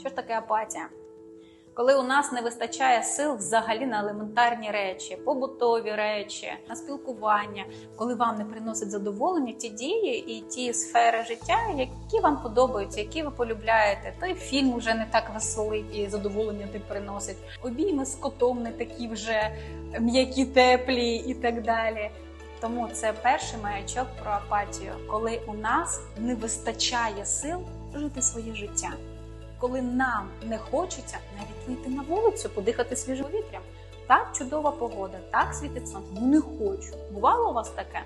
Що ж таке апатія? Коли у нас не вистачає сил взагалі на елементарні речі, побутові речі, на спілкування, коли вам не приносить задоволення ті дії і ті сфери життя, які вам подобаються, які ви полюбляєте, той фільм вже не так веселий і задоволення не приносить. Обійми з котом не такі вже м'які, теплі і так далі. Тому це перший маячок про апатію, коли у нас не вистачає сил жити своє життя коли нам не хочеться навіть вийти на вулицю, подихати свіжим повітрям. Так, чудова погода, так світить сонце. Ну не хочу. Бувало у вас таке?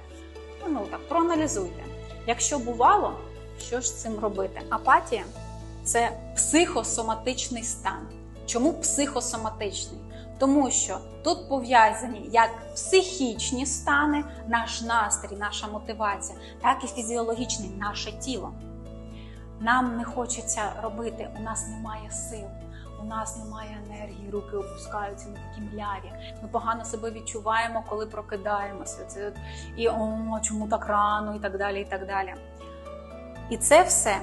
Ну, так, проаналізуйте. Якщо бувало, що ж з цим робити? Апатія це психосоматичний стан. Чому психосоматичний? Тому що тут пов'язані як психічні стани, наш настрій, наша мотивація, так і фізіологічний наше тіло. Нам не хочеться робити, у нас немає сил, у нас немає енергії, руки опускаються на такі мляві. Ми погано себе відчуваємо, коли прокидаємося. Це і о, чому так рано, і так далі. І так далі. І це все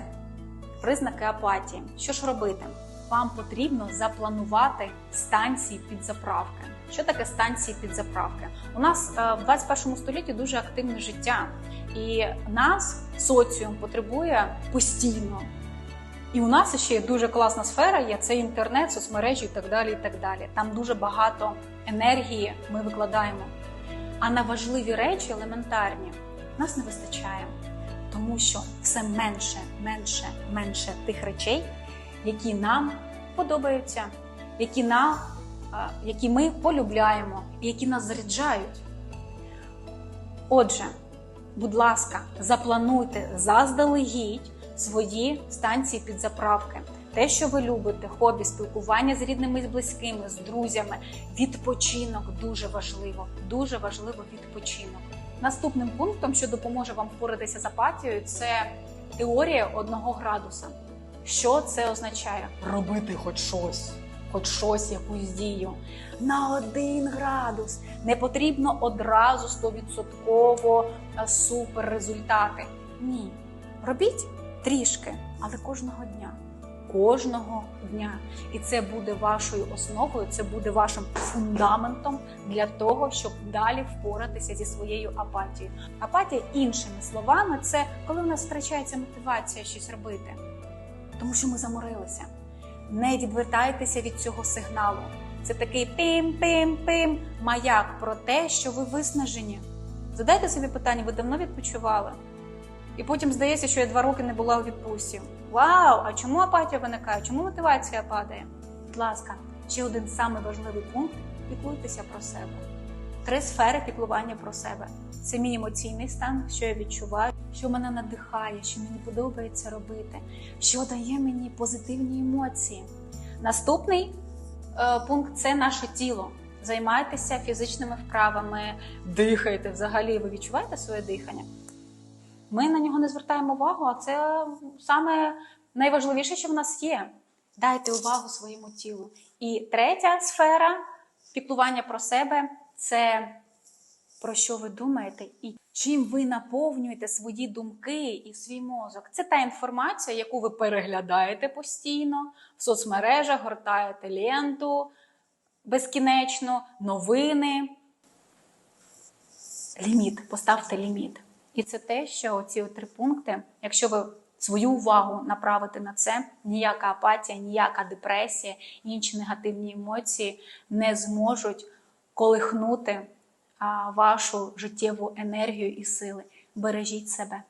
признаки апатії. Що ж робити? Вам потрібно запланувати станції підзаправки. Що таке станції підзаправки? У нас е, в 21 столітті дуже активне життя. І нас соціум потребує постійно. І у нас ще є дуже класна сфера, є це інтернет, соцмережі і так далі. і так далі. Там дуже багато енергії ми викладаємо. А на важливі речі, елементарні, нас не вистачає, тому що все менше, менше, менше тих речей, які нам подобаються, які, нам, які ми полюбляємо, які нас заряджають. Отже, будь ласка, заплануйте заздалегідь свої станції підзаправки. Те, що ви любите, хобі, спілкування з рідними і близькими, з друзями, відпочинок дуже важливо. Дуже важливо відпочинок. Наступним пунктом, що допоможе вам впоратися з апатією, це теорія одного градуса. Що це означає? Робити хоч щось, хоч щось, якусь дію. На один градус. Не потрібно одразу стовідсотково супер результати. Ні. Робіть трішки, але кожного дня. Кожного дня. І це буде вашою основою, це буде вашим фундаментом для того, щоб далі впоратися зі своєю апатією. Апатія, іншими словами, це коли в нас втрачається мотивація щось робити тому що ми заморилися. Не відвертайтеся від цього сигналу. Це такий пим-пим-пим маяк про те, що ви виснажені. Задайте собі питання, ви давно відпочивали? І потім здається, що я два роки не була у відпустці. Вау! А чому апатія виникає? Чому мотивація падає? Будь ласка, ще один самий важливий пункт піклуйтеся про себе. Три сфери піклування про себе. Це мій емоційний стан, що я відчуваю, що мене надихає, що мені подобається робити, що дає мені позитивні емоції. Наступний е, пункт це наше тіло. Займайтеся фізичними вправами, дихайте взагалі. Ви відчуваєте своє дихання? Ми на нього не звертаємо увагу, а це саме найважливіше, що в нас є. Дайте увагу своєму тілу. І третя сфера піклування про себе це про що ви думаєте і чим ви наповнюєте свої думки і свій мозок. Це та інформація, яку ви переглядаєте постійно в соцмережах, гортаєте ленту безкінечно, новини. Ліміт, поставте ліміт. І це те, що ці три пункти, якщо ви свою увагу направите на це, ніяка апатія, ніяка депресія, інші негативні емоції не зможуть колихнути вашу життєву енергію і сили. Бережіть себе.